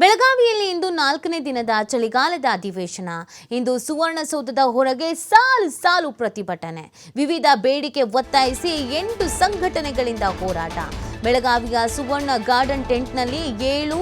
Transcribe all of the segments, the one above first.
ಬೆಳಗಾವಿಯಲ್ಲಿ ಇಂದು ನಾಲ್ಕನೇ ದಿನದ ಚಳಿಗಾಲದ ಅಧಿವೇಶನ. ಇಂದು ಸುವರ್ಣಸೌಧದ ಹೊರಗೆ ಸಾಲು ಸಾಲು ಪ್ರತಿಭಟನೆ. ವಿವಿಧ ಬೇಡಿಕೆ ಒತ್ತಾಯಿಸಿ ಎಂಟು ಸಂಘಟನೆಗಳಿಂದ ಹೋರಾಟ. ಬೆಳಗಾವಿಯ ಸುವರ್ಣ ಗಾರ್ಡನ್ ಟೆಂಟ್ನಲ್ಲಿ ಏಳು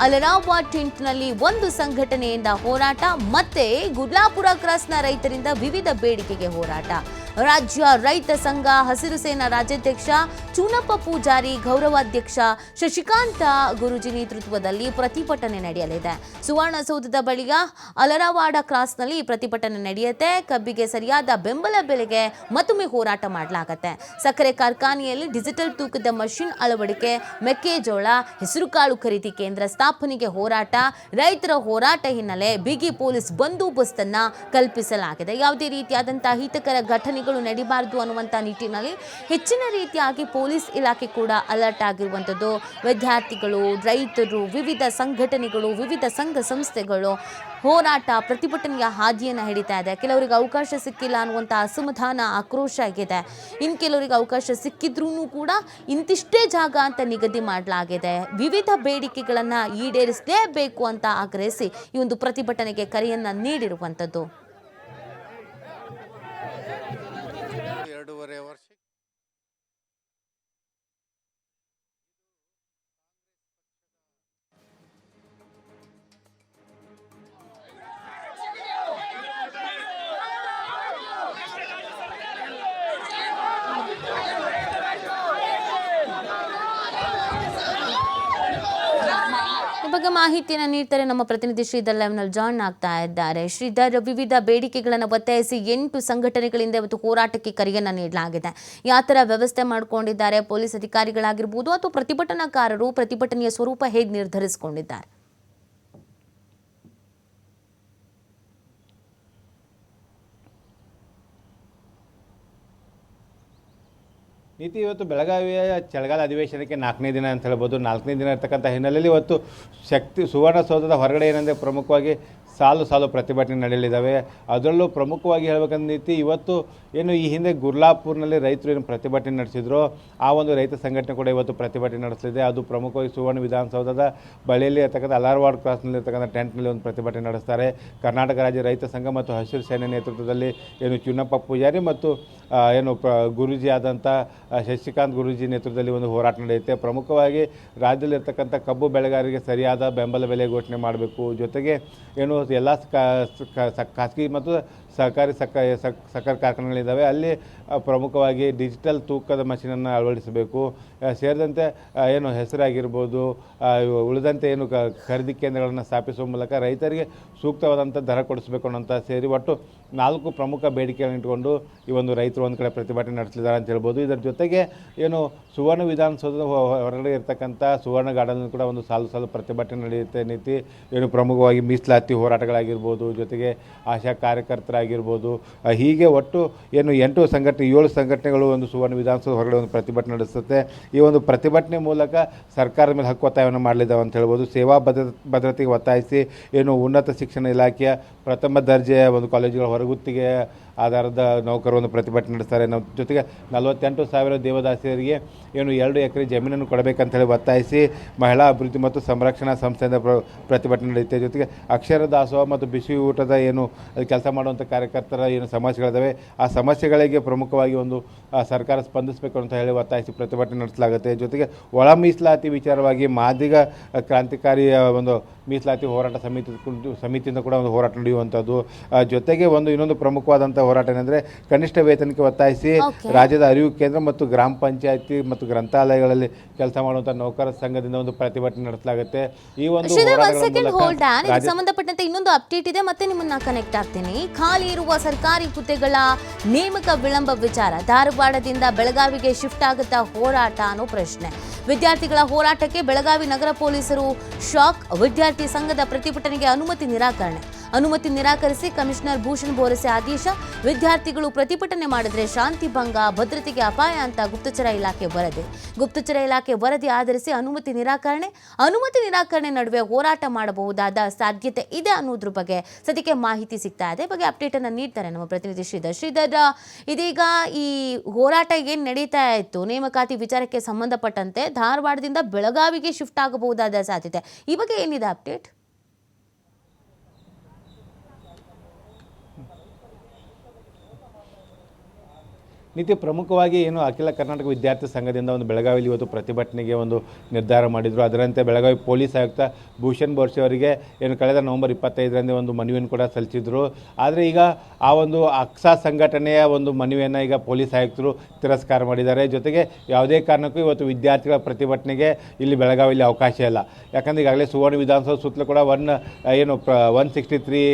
ಅಲರಾಬಾ ಟೆಂಟ್ನಲ್ಲಿ ಒಂದು ಸಂಘಟನೆಯಿಂದ ಹೋರಾಟ. ಮತ್ತೆ ಗುಡ್ಲಾಪುರ ಕ್ರಾಸ್ನ ರೈತರಿಂದ ವಿವಿಧ ಬೇಡಿಕೆಗೆ ಹೋರಾಟ. ರಾಜ್ಯ ರೈತ ಸಂಘ, ಹಸಿರು ಸೇನಾ ರಾಜ್ಯಾಧ್ಯಕ್ಷ, ಚೂನಪ್ಪ ಪೂಜಾರಿ, ಗೌರವಾಧ್ಯಕ್ಷ ಶಶಿಕಾಂತ ಗುರುಜಿ ನೇತೃತ್ವದಲ್ಲಿ ಪ್ರತಿಭಟನೆ ನಡೆಯಲಿದೆ. ಸುವರ್ಣಸೌಧದ ಬಳಿಯ ಅಲರವಾಡ ಕ್ರಾಸ್ನಲ್ಲಿ ಪ್ರತಿಭಟನೆ ನಡೆಯುತ್ತೆ. ಕಬ್ಬಿಗೆ ಸರಿಯಾದ ಬೆಂಬಲ ಬೆಲೆಗೆ ಮತ್ತೊಮ್ಮೆ ಹೋರಾಟ ಮಾಡಲಾಗತ್ತೆ. ಸಕ್ಕರೆ ಕಾರ್ಖಾನೆಯಲ್ಲಿ ಡಿಜಿಟಲ್ ತೂಕದ ಮಷಿನ್ ಅಳವಡಿಕೆ, ಮೆಕ್ಕೆಜೋಳ, ಹೆಸರುಕಾಳು ಖರೀದಿ ಕೇಂದ್ರ ಸ್ಥಾಪನೆಗೆ ಹೋರಾಟ, ರೈತರ ಹೋರಾಟ ಹಿನ್ನೆಲೆ ಬಿಗಿ ಪೊಲೀಸ್ ಬಂದೋಬಸ್ತ್ ಅನ್ನ ಕಲ್ಪಿಸಲಾಗಿದೆ. ಯಾವುದೇ ರೀತಿಯಾದಂತಹ ಹಿತಕರ ಘಟನೆಗಳು ನಡೀಬಾರದು ಅನ್ನುವಂಥ ನಿಟ್ಟಿನಲ್ಲಿ ಹೆಚ್ಚಿನ ರೀತಿಯಾಗಿ ಪೊಲೀಸ್ ಇಲಾಖೆ ಕೂಡ ಅಲರ್ಟ್ ಆಗಿರುವಂಥದ್ದು. ವಿದ್ಯಾರ್ಥಿಗಳು, ರೈತರು, ವಿವಿಧ ಸಂಘಟನೆಗಳು, ವಿವಿಧ ಸಂಘ ಸಂಸ್ಥೆಗಳು ಹೋರಾಟ, ಪ್ರತಿಭಟನೆಯ ಹಾದಿಯನ್ನು ಹಿಡಿತಾ ಇದೆ. ಕೆಲವರಿಗೆ ಅವಕಾಶ ಸಿಕ್ಕಿಲ್ಲ ಅನ್ನುವಂಥ ಅಸಮಾಧಾನ, ಆಕ್ರೋಶ ಆಗಿದೆ. ಇನ್ನು ಕೆಲವರಿಗೆ ಅವಕಾಶ ಸಿಕ್ಕಿದ್ರೂ ಕೂಡ ಇಂತಿಷ್ಟೇ ಜಾಗ ಅಂತ ನಿಗದಿ ಮಾಡಲಾಗಿದೆ. ವಿವಿಧ ಬೇಡಿಕೆಗಳನ್ನು ಈಡೇರಿಸಲೇಬೇಕು ಅಂತ ಆಗ್ರಹಿಸಿ ಈ ಒಂದು ಪ್ರತಿಭಟನೆಗೆ ಕರೆಯನ್ನು ನೀಡಿರುವಂಥದ್ದು. ಮಾಹಿತಿಯನ್ನು ನೀಡ್ತಾರೆ. ನಮ್ಮ ಪ್ರತಿನಿಧಿ ಶ್ರೀಧರ್ ಲೆವೆನಲ್ಲಿ ಜಾಯ್ನ್ ಆಗ್ತಾ ಇದ್ದಾರೆ. ಶ್ರೀಧರ್, ವಿವಿಧ ಬೇಡಿಕೆಗಳನ್ನು ಒತ್ತಾಯಿಸಿ ಎಂಟು ಸಂಘಟನೆಗಳಿಂದ ಇವತ್ತು ಹೋರಾಟಕ್ಕೆ ಕರೆಯನ್ನು ನೀಡಲಾಗಿದೆ. ಯಾವ ಥರ ವ್ಯವಸ್ಥೆ ಮಾಡಿಕೊಂಡಿದ್ದಾರೆ, ಪೊಲೀಸ್ ಅಧಿಕಾರಿಗಳಾಗಿರ್ಬೋದು ಅಥವಾ ಪ್ರತಿಭಟನಾಕಾರರು, ಪ್ರತಿಭಟನೆಯ ಸ್ವರೂಪ ಹೇಗೆ ನಿರ್ಧರಿಸಿಕೊಂಡಿದ್ದಾರೆ? ನೀತಿ ಇವತ್ತು ಬೆಳಗಾವಿಯ ಚಳಿಗಾಲ ಅಧಿವೇಶನಕ್ಕೆ ನಾಲ್ಕನೇ ದಿನ ಅಂತ ಹೇಳ್ಬೋದು. ನಾಲ್ಕನೇ ದಿನ ಇರ್ತಕ್ಕಂಥ ಹಿನ್ನೆಲೆಯಲ್ಲಿ ಇವತ್ತು ಶಕ್ತಿ ಸುವರ್ಣಸೌಧದ ಹೊರಗಡೆ ಏನಂದರೆ ಪ್ರಮುಖವಾಗಿ ಸಾಲು ಸಾಲು ಪ್ರತಿಭಟನೆ ನಡೆಯಲಿದ್ದಾವೆ. ಅದರಲ್ಲೂ ಪ್ರಮುಖವಾಗಿ ಹೇಳ್ಬೇಕಂದ ನೀತಿ ಇವತ್ತು ಏನು ಈ ಹಿಂದೆ ಗುರ್ಲಾಪುರ್ನಲ್ಲಿ ರೈತರು ಏನು ಪ್ರತಿಭಟನೆ ನಡೆಸಿದ್ರು, ಆ ಒಂದು ರೈತ ಸಂಘಟನೆ ಕೂಡ ಇವತ್ತು ಪ್ರತಿಭಟನೆ ನಡೆಸಲಿದೆ. ಅದು ಪ್ರಮುಖವಾಗಿ ಸುವರ್ಣ ವಿಧಾನಸೌಧದ ಬಳಿಯಲ್ಲಿ ಇರ್ತಕ್ಕಂಥ ಅಲಾರ್ವಾಡ್ ಕ್ರಾಸ್ನಲ್ಲಿ ಇರ್ತಕ್ಕಂಥ ಟೆಂಟ್ನಲ್ಲಿ ಒಂದು ಪ್ರತಿಭಟನೆ ನಡೆಸ್ತಾರೆ. ಕರ್ನಾಟಕ ರಾಜ್ಯ ರೈತ ಸಂಘ ಮತ್ತು ಹಸಿರು ಸೇನೆ ನೇತೃತ್ವದಲ್ಲಿ ಏನು ಚುನ್ನಪ್ಪ ಪೂಜಾರಿ ಮತ್ತು ಏನು ಪ್ರ, ಗುರೂಜಿ ಆದಂಥ ಶಶಿಕಾಂತ್ ಗುರೂಜಿ ನೇತೃತ್ವದಲ್ಲಿ ಒಂದು ಹೋರಾಟ ನಡೆಯುತ್ತೆ. ಪ್ರಮುಖವಾಗಿ ರಾಜ್ಯದಲ್ಲಿ ಇರ್ತಕ್ಕಂಥ ಕಬ್ಬು ಬೆಳೆಗಾರರಿಗೆ ಸರಿಯಾದ ಬೆಂಬಲ ಬೆಲೆ ಘೋಷಣೆ ಮಾಡಬೇಕು. ಜೊತೆಗೆ ಏನು ಎಲ್ಲ ಖಾಸಗಿ ಮತ್ತು ಸಹಕಾರಿ ಸಕ್ಕ ಸಕ್- ಸಕ್ಕರೆ ಕಾರ್ಖಾನೆಗಳಿದ್ದಾವೆ. ಅಲ್ಲಿ ಪ್ರಮುಖವಾಗಿ ಡಿಜಿಟಲ್ ತೂಕದ ಮಷೀನನ್ನು ಅಳವಡಿಸಬೇಕು. ಸೇರಿದಂತೆ ಏನು ಹೆಸರಾಗಿರ್ಬೋದು ಉಳಿದಂತೆ ಏನು ಖರೀದಿ ಕೇಂದ್ರಗಳನ್ನು ಸ್ಥಾಪಿಸುವ ಮೂಲಕ ರೈತರಿಗೆ ಸೂಕ್ತವಾದಂಥ ದರ ಕೊಡಿಸಬೇಕು ಅನ್ನೋಂಥ ಸೇರಿ ಒಟ್ಟು ನಾಲ್ಕು ಪ್ರಮುಖ ಬೇಡಿಕೆಗಳನ್ನು ಇಟ್ಕೊಂಡು ಈ ಒಂದು ರೈತರು ಒಂದು ಕಡೆ ಪ್ರತಿಭಟನೆ ನಡೆಸಲಿದ್ದಾರೆ ಅಂತ ಹೇಳ್ಬೋದು. ಇದರ ಜೊತೆಗೆ ಏನು ಸುವರ್ಣ ವಿಧಾನಸೌಧದ ಹೊರಗಡೆ ಇರತಕ್ಕಂಥ ಸುವರ್ಣ ಗಾರ್ಡನ್ ಕೂಡ ಒಂದು ಸಾಲು ಸಾಲು ಪ್ರತಿಭಟನೆ ನಡೆಯುತ್ತೆ. ನೀತಿ ಏನು ಪ್ರಮುಖವಾಗಿ ಮೀಸಲಾತಿ ಹೋರಾಟಗಳಾಗಿರ್ಬೋದು, ಜೊತೆಗೆ ಆಶಾ ಕಾರ್ಯಕರ್ತರಾಗಿರ್ಬೋದು. ಹೀಗೆ ಒಟ್ಟು ಏನು ಎಂಟು ಸಂಘಟನೆ, ಏಳು ಸಂಘಟನೆಗಳು ಒಂದು ಸುವರ್ಣ ವಿಧಾನಸೌಧ ಹೊರಗಡೆ ಒಂದು ಪ್ರತಿಭಟನೆ ನಡೆಸುತ್ತೆ. ಈ ಒಂದು ಪ್ರತಿಭಟನೆ ಮೂಲಕ ಸರ್ಕಾರದ ಮೇಲೆ ಹಕ್ಕು ಒತ್ತಾಯವನ್ನು ಮಾಡಲಿದ್ದಾವೆ ಅಂತ ಹೇಳ್ಬೋದು. ಸೇವಾ ಭದ್ರ ಭದ್ರತೆಗೆ ಒತ್ತಾಯಿಸಿ ಏನು ಉನ್ನತ ಶಿಕ್ಷಣ ಇಲಾಖೆಯ ಪ್ರಥಮ ದರ್ಜೆಯ ಒಂದು ಕಾಲೇಜುಗಳ ಹೊರಗುತ್ತಿಗೆ ಆಧಾರದ ನೌಕರರು ಒಂದು ಪ್ರತಿಭಟನೆ ನಡೆಸ್ತಾರೆ. ನಮ್ಮ ಜೊತೆಗೆ ನಲವತ್ತೆಂಟು ಸಾವಿರ ದೇವದಾಸಿಯರಿಗೆ ಏನು ಎರಡು ಎಕರೆ ಜಮೀನನ್ನು ಕೊಡಬೇಕಂತ ಹೇಳಿ ಒತ್ತಾಯಿಸಿ ಮಹಿಳಾ ಅಭಿವೃದ್ಧಿ ಮತ್ತು ಸಂರಕ್ಷಣಾ ಸಂಸ್ಥೆಯಿಂದ ಪ್ರ, ಪ್ರತಿಭಟನೆ ನಡೆಯುತ್ತೆ. ಜೊತೆಗೆ ಅಕ್ಷರ ದಾಸೋಹ ಮತ್ತು ಬಿಸಿ ಊಟದ ಏನು ಕೆಲಸ ಮಾಡುವಂಥ ಕಾರ್ಯಕರ್ತರ ಏನು ಸಮಸ್ಯೆಗಳಿದ್ದಾವೆ ಆ ಸಮಸ್ಯೆಗಳಿಗೆ ಪ್ರಮುಖವಾಗಿ ಒಂದು ಸರ್ಕಾರ ಸ್ಪಂದಿಸಬೇಕು ಅಂತ ಹೇಳಿ ಒತ್ತಾಯಿಸಿ ಪ್ರತಿಭಟನೆ ನಡೆಸಲಾಗುತ್ತೆ. ಜೊತೆಗೆ ಒಳ ಮೀಸಲಾತಿ ವಿಚಾರವಾಗಿ ಮಾದಿಗ ಕ್ರಾಂತಿಕಾರಿಯ ಒಂದು ಮೀಸಲಾತಿ ಹೋರಾಟ ಸಮಿತಿ ಸಮಿತಿಯಿಂದ ಕೂಡ ಒಂದು ಹೋರಾಟ ನಡೆಯುವಂಥದ್ದು. ಜೊತೆಗೆ ಒಂದು ಇನ್ನೊಂದು ಪ್ರಮುಖವಾದಂಥ ಹೋರಾಟ ಏನಂದರೆ ಕನಿಷ್ಠ ವೇತನಕ್ಕೆ ಒತ್ತಾಯಿಸಿ ರಾಜ್ಯದ ಅರಿವು ಕೇಂದ್ರ ಮತ್ತು ಗ್ರಾಮ ಪಂಚಾಯತಿ ಮತ್ತು ಗ್ರಂಥಾಲಯಗಳಲ್ಲಿ ಕೆಲಸ ಮಾಡುವಂಥ ನೌಕರ ಸಂಘದಿಂದ ಒಂದು ಪ್ರತಿಭಟನೆ ನಡೆಸಲಾಗುತ್ತೆ. ಈ ಒಂದು ಸಂಬಂಧಪಟ್ಟಂತೆ ಇನ್ನೊಂದು ಅಪ್ಡೇಟ್ ಇದೆ. ಮತ್ತೆ ನಿಮ್ಮನ್ನ ಕನೆಕ್ಟ್ ಆಗ್ತೀನಿ. ಖಾಲಿ ಇರುವ ಸರ್ಕಾರಿ ಹುದ್ದೆಗಳ ನೇಮಕ ವಿಳಂಬ ವಿಚಾರ. ಧಾರವಾಡದಿಂದ ಬೆಳಗಾವಿಗೆ ಶಿಫ್ಟ್ ಆಗುತ್ತಾ ಹೋರಾಟ ಅನ್ನೋ ಪ್ರಶ್ನೆ. ವಿದ್ಯಾರ್ಥಿಗಳ ಹೋರಾಟಕ್ಕೆ ಬೆಳಗಾವಿ ನಗರ ಪೊಲೀಸರು ಶಾಕ್ ವಿದ್ಯಾರ್ಥಿ ಸಂಘದ ಪ್ರತಿಭಟನೆಗೆ ಅನುಮತಿ ನಿರಾಕರಣೆ. ಅನುಮತಿ ನಿರಾಕರಿಸಿ ಕಮಿಷನರ್ ಭೂಷಣ್ ಬೋರಸೆ ಆದೇಶ. ವಿದ್ಯಾರ್ಥಿಗಳು ಪ್ರತಿಭಟನೆ ಮಾಡಿದ್ರೆ ಶಾಂತಿ ಭಂಗ, ಭದ್ರತೆಗೆ ಅಪಾಯ ಅಂತ ಗುಪ್ತಚರ ಇಲಾಖೆ ವರದಿ. ಗುಪ್ತಚರ ಇಲಾಖೆ ವರದಿ ಆಧರಿಸಿ ಅನುಮತಿ ನಿರಾಕರಣೆ ಅನುಮತಿ ನಿರಾಕರಣೆ ನಡುವೆ ಹೋರಾಟ ಮಾಡಬಹುದಾದ ಸಾಧ್ಯತೆ ಇದೆ ಅನ್ನೋದ್ರ ಬಗ್ಗೆ ಸದ್ಯಕ್ಕೆ ಮಾಹಿತಿ ಸಿಗ್ತಾ ಇದೆ. ಬಗ್ಗೆ ಅಪ್ಡೇಟ್ ಅನ್ನು ನೀಡ್ತಾರೆ ನಮ್ಮ ಪ್ರತಿನಿಧಿ ಶ್ರೀಧರ್. ಶ್ರೀಧರ್, ಇದೀಗ ಈ ಹೋರಾಟ ಏನು ನಡೀತಾ ಇತ್ತು? ನೇಮಕಾತಿ ವಿಚಾರಕ್ಕೆ ಸಂಬಂಧಪಟ್ಟಂತೆ ಧಾರವಾಡದಿಂದ ಬೆಳಗಾವಿಗೆ ಶಿಫ್ಟ್ ಆಗಬಹುದಾದ ಸಾಧ್ಯತೆ. ಈ ಬಗ್ಗೆ ಏನಿದೆ ಅಪ್ಡೇಟ್? ನೀತಿ ಪ್ರಮುಖವಾಗಿ ಏನು ಅಖಿಲ ಕರ್ನಾಟಕ ವಿದ್ಯಾರ್ಥಿ ಸಂಘದಿಂದ ಒಂದು ಬೆಳಗಾವಿಯಲ್ಲಿ ಇವತ್ತು ಪ್ರತಿಭಟನೆಗೆ ಒಂದು ನಿರ್ಧಾರ ಮಾಡಿದರು. ಅದರಂತೆ ಬೆಳಗಾವಿ ಪೊಲೀಸ್ ಆಯುಕ್ತ ಭೂಷಣ್ ಬೋರ್ಸೆ ಅವರಿಗೆ ಏನು ಕಳೆದ ನವೆಂಬರ್ ಇಪ್ಪತ್ತೈದರಂದೇ ಒಂದು ಮನವಿಯನ್ನು ಕೂಡ ಸಲ್ಲಿಸಿದ್ರು. ಆದರೆ ಈಗ ಆ ಒಂದು ಅಕ್ಸಾ ಸಂಘಟನೆಯ ಒಂದು ಮನವಿಯನ್ನು ಈಗ ಪೊಲೀಸ್ ಆಯುಕ್ತರು ತಿರಸ್ಕಾರ ಮಾಡಿದ್ದಾರೆ. ಜೊತೆಗೆ ಯಾವುದೇ ಕಾರಣಕ್ಕೂ ಇವತ್ತು ವಿದ್ಯಾರ್ಥಿಗಳ ಪ್ರತಿಭಟನೆಗೆ ಇಲ್ಲಿ ಬೆಳಗಾವಿಯಲ್ಲಿ ಅವಕಾಶ ಇಲ್ಲ. ಯಾಕಂದರೆ ಈಗಾಗಲೇ ಸುವರ್ಣ ವಿಧಾನಸೌಧ ಸುತ್ತಲೂ ಕೂಡ ಒನ್, ಏನು ಪ್ರ ಒನ್ ಸಿಕ್ಸ್ಟಿ ತ್ರೀ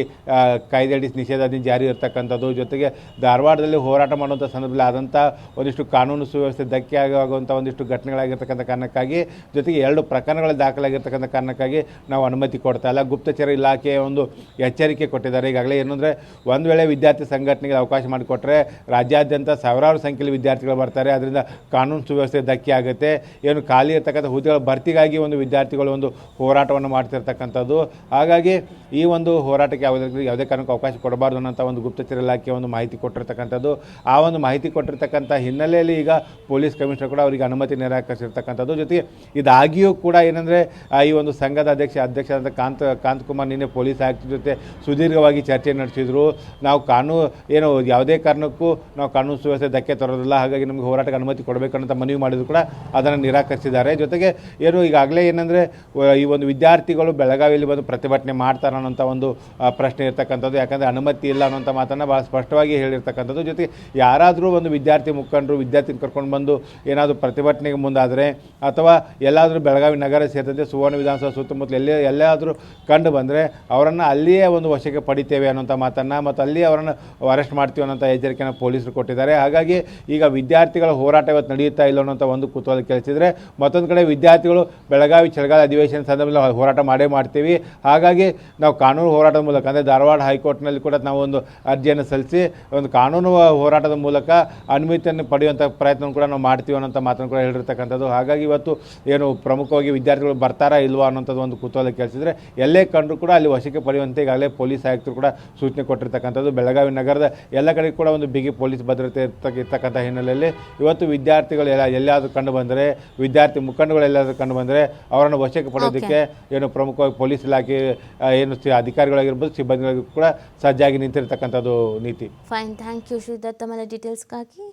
ಕಾಯ್ದೆಯಡಿ ನಿಷೇಧಾಜ್ಞೆ ಜಾರಿ ಇರತಕ್ಕಂಥದ್ದು. ಜೊತೆಗೆ ಧಾರವಾಡದಲ್ಲಿ ಹೋರಾಟ ಮಾಡುವಂಥ ಸಂದರ್ಭದಲ್ಲಿ ಆದಂಥ ಒಂದಿಷ್ಟು ಕಾನೂನು ಸುವ್ಯವಸ್ಥೆ ಧಕ್ಕೆ ಆಗುವಂಥ ಒಂದಿಷ್ಟು ಘಟನೆಗಳಾಗಿರ್ತಕ್ಕಂಥ ಕಾರಣಕ್ಕಾಗಿ, ಜೊತೆಗೆ ಎರಡು ಪ್ರಕರಣಗಳು ದಾಖಲಾಗಿರ್ತಕ್ಕಂಥ ಕಾರಣಕ್ಕಾಗಿ ನಾವು ಅನುಮತಿ ಕೊಡ್ತಾ ಇಲ್ಲ. ಗುಪ್ತಚರ ಇಲಾಖೆಯ ಒಂದು ಎಚ್ಚರಿಕೆ ಕೊಟ್ಟಿದ್ದಾರೆ. ಈಗಾಗಲೇ ಏನಂದರೆ ಒಂದು ವೇಳೆ ವಿದ್ಯಾರ್ಥಿ ಸಂಘಟನೆಗೆ ಅವಕಾಶ ಮಾಡಿಕೊಟ್ರೆ ರಾಜ್ಯಾದ್ಯಂತ ಸಾವಿರಾರು ಸಂಖ್ಯೆಯಲ್ಲಿ ವಿದ್ಯಾರ್ಥಿಗಳು ಬರ್ತಾರೆ. ಅದರಿಂದ ಕಾನೂನು ಸುವ್ಯವಸ್ಥೆ ಧಕ್ಕೆ ಆಗುತ್ತೆ. ಏನು ಖಾಲಿ ಇರ್ತಕ್ಕಂಥ ಹುದ್ದೆಗಳ ಭರ್ತಿಗಾಗಿ ಒಂದು ವಿದ್ಯಾರ್ಥಿಗಳು ಒಂದು ಹೋರಾಟವನ್ನು ಮಾಡ್ತಿರ್ತಕ್ಕಂಥದ್ದು. ಹಾಗಾಗಿ ಈ ಒಂದು ಹೋರಾಟಕ್ಕೆ ಯಾವುದೇ ಯಾವುದೇ ಕಾರಣಕ್ಕೂ ಅವಕಾಶ ಕೊಡಬಾರ್ದು ಅನ್ನೋಂಥ ಒಂದು ಗುಪ್ತಚರ ಇಲಾಖೆ ಒಂದು ಮಾಹಿತಿ ಕೊಟ್ಟಿರ್ತಕ್ಕಂಥದ್ದು. ಆ ಒಂದು ಮಾಹಿತಿ ಕೊಟ್ಟಿರ್ತಕ್ಕಂಥ ಹಿನ್ನೆಲೆಯಲ್ಲಿ ಈಗ ಪೊಲೀಸ್ ಕಮಿಷನರ್ ಕೂಡ ಅವರಿಗೆ ಅನುಮತಿ ನಿರಾಕರಿಸಿರ್ತಕ್ಕಂಥದ್ದು. ಜೊತೆಗೆ ಇದಾಗಿಯೂ ಕೂಡ ಏನಂದರೆ ಈ ಒಂದು ಸಂಘದ ಅಧ್ಯಕ್ಷ ಅಧ್ಯಕ್ಷ ಅಂತ ಕಾಂತ್ ಕುಮಾರ್ ನಿನ್ನೆ ಪೊಲೀಸ್ ಆಯುಕ್ತರ ಜೊತೆ ಸುದೀರ್ಘವಾಗಿ ಚರ್ಚೆ ನಡೆಸಿದ್ರು. ನಾವು ಕಾನೂನು ಏನು ಯಾವುದೇ ಕಾರಣಕ್ಕೂ ನಾವು ಕಾನೂನು ಸುವ್ಯವಸ್ಥೆ ಧಕ್ಕೆ ತರೋದಿಲ್ಲ, ಹಾಗಾಗಿ ನಮಗೆ ಹೋರಾಟಕ್ಕೆ ಅನುಮತಿ ಕೊಡಬೇಕನ್ನೋ ಮನವಿ ಮಾಡಿದ್ರು ಕೂಡ ಅದನ್ನು ನಿರಾಕರಿಸಿದ್ದಾರೆ. ಜೊತೆಗೆ ಏನು ಈಗಾಗಲೇ ಏನಂದರೆ, ಈ ಒಂದು ವಿದ್ಯಾರ್ಥಿಗಳು ಬೆಳಗಾವಿಯಲ್ಲಿ ಬಂದು ಪ್ರತಿಭಟನೆ ಮಾಡ್ತಾರೆ ಅನ್ನೋಂಥ ಒಂದು ಪ್ರಶ್ನೆ ಇರ್ತಕ್ಕಂಥದ್ದು. ಯಾಕಂದರೆ ಅನುಮತಿ ಇಲ್ಲ ಅನ್ನೋಂಥ ಮಾತನ್ನು ಭಾಳ ಸ್ಪಷ್ಟವಾಗಿ ಹೇಳಿರ್ತಕ್ಕಂಥದ್ದು. ಜೊತೆಗೆ ಯಾರಾದರೂ ಒಂದು ವಿದ್ಯಾರ್ಥಿ ಮುಖಂಡರು, ವಿದ್ಯಾರ್ಥಿನಿ ಕರ್ಕೊಂಡು ಬಂದು ಏನಾದರೂ ಪ್ರತಿಭಟನೆಗೆ ಮುಂದಾದರೆ ಅಥವಾ ಎಲ್ಲಾದರೂ ಬೆಳಗಾವಿ ನಗರ ಸೇರಿದಂತೆ ಸುವರ್ಣ ವಿಧಾನಸಭಾ ಸುತ್ತಮುತ್ತಲ ಎಲ್ಲೇ ಎಲ್ಲಾದರೂ ಕಂಡು ಬಂದರೆ ಅವರನ್ನು ಅಲ್ಲಿಯೇ ಒಂದು ವಶಕ್ಕೆ ಪಡಿತೇವೆ ಅನ್ನೋಂಥ ಮಾತನ್ನು ಮತ್ತು ಅಲ್ಲಿ ಅವರನ್ನು ಅರೆಸ್ಟ್ ಮಾಡ್ತೀವಿ ಅನ್ನೋಂಥ ಎಚ್ಚರಿಕೆಯನ್ನು ಪೊಲೀಸರು ಕೊಟ್ಟಿದ್ದಾರೆ. ಹಾಗಾಗಿ ಈಗ ವಿದ್ಯಾರ್ಥಿಗಳ ಹೋರಾಟ ಇವತ್ತು ನಡೆಯುತ್ತಾ ಇಲ್ಲ ಅನ್ನೋಂಥ ಒಂದು ಕುತೂಹಲ ಕೇಳಿಸಿದರೆ ಮತ್ತೊಂದು ಕಡೆ ವಿದ್ಯಾರ್ಥಿಗಳು ಬೆಳಗಾವಿ ಚಳಿಗಾಲ ಅಧಿವೇಶನ ಸಂದರ್ಭದಲ್ಲಿ ಹೋರಾಟ ಮಾಡೇ ಮಾಡ್ತೀವಿ. ಹಾಗಾಗಿ ನಾವು ಕಾನೂನು ಹೋರಾಟದ ಮೂಲಕ ಅಂದರೆ ಧಾರವಾಡ ಹೈಕೋರ್ಟ್ನಲ್ಲಿ ಕೂಡ ನಾವು ಒಂದು ಅರ್ಜಿಯನ್ನು ಸಲ್ಲಿಸಿ ಒಂದು ಕಾನೂನು ಹೋರಾಟದ ಮೂಲಕ ಅನುಮತಿಯನ್ನು ಪಡೆಯುವಂಥ ಪ್ರಯತ್ನ ಕೂಡ ನಾವು ಮಾಡ್ತೀವಿ ಅನ್ನೋಂಥ ಮಾತನ್ನು ಕೂಡ ಹೇಳಿರ್ತಕ್ಕಂಥದ್ದು. ಹಾಗಾಗಿ ಇವತ್ತು ಏನು ಪ್ರಮುಖವಾಗಿ ವಿದ್ಯಾರ್ಥಿಗಳು ಬರ್ತಾರಾ ಇಲ್ವಾ ಅನ್ನೋಂಥದ್ದು ಒಂದು ಕುತೂಹಲ ಕೇಳಿಸಿದ್ರೆ ಎಲ್ಲೇ ಕಂಡರೂ ಕೂಡ ಅಲ್ಲಿ ವಶಕ್ಕೆ ಪಡೆಯುವಂತೆ ಈಗಾಗಲೇ ಪೊಲೀಸ್ ಆಯುಕ್ತರು ಕೂಡ ಸೂಚನೆ ಕೊಟ್ಟಿರ್ತಕ್ಕಂಥದ್ದು. ಬೆಳಗಾವಿ ನಗರದ ಎಲ್ಲ ಕಡೆ ಕೂಡ ಒಂದು ಬಿಗಿ ಪೊಲೀಸ್ ಭದ್ರತೆ ಇರ್ತಕ್ಕ ಇರ್ತಕ್ಕಂಥ ಹಿನ್ನೆಲೆಯಲ್ಲಿ ಇವತ್ತು ವಿದ್ಯಾರ್ಥಿಗಳು ಎಲ್ಲ ಎಲ್ಲಾದರೂ ಕಂಡು ಬಂದರೆ ವಿದ್ಯಾರ್ಥಿ ಮುಖಂಡಗಳು ಎಲ್ಲಾದರೂ ಕಂಡು ಬಂದರೆ ಅವರನ್ನು ವಶಕ್ಕೆ ಪಡೆಯೋದಕ್ಕೆ ಏನು ಪ್ರಮುಖವಾಗಿ ಪೊಲೀಸ್ ಇಲಾಖೆ ಏನು ಅಧಿಕಾರಿಗಳಾಗಿರ್ಬೋದು ಸಿಬ್ಬಂದಿಗಳಿಗೂ ಕೂಡ ಸಜ್ಜಾಗಿ ನಿಂತಿರ್ತಕ್ಕಂಥದ್ದು ನೀತಿ. Fine thank you Sridhar. ತಮ್ಮ ಡೀಟೇಲ್ಸ್ಗಾಗಿ ಹಾಕಿ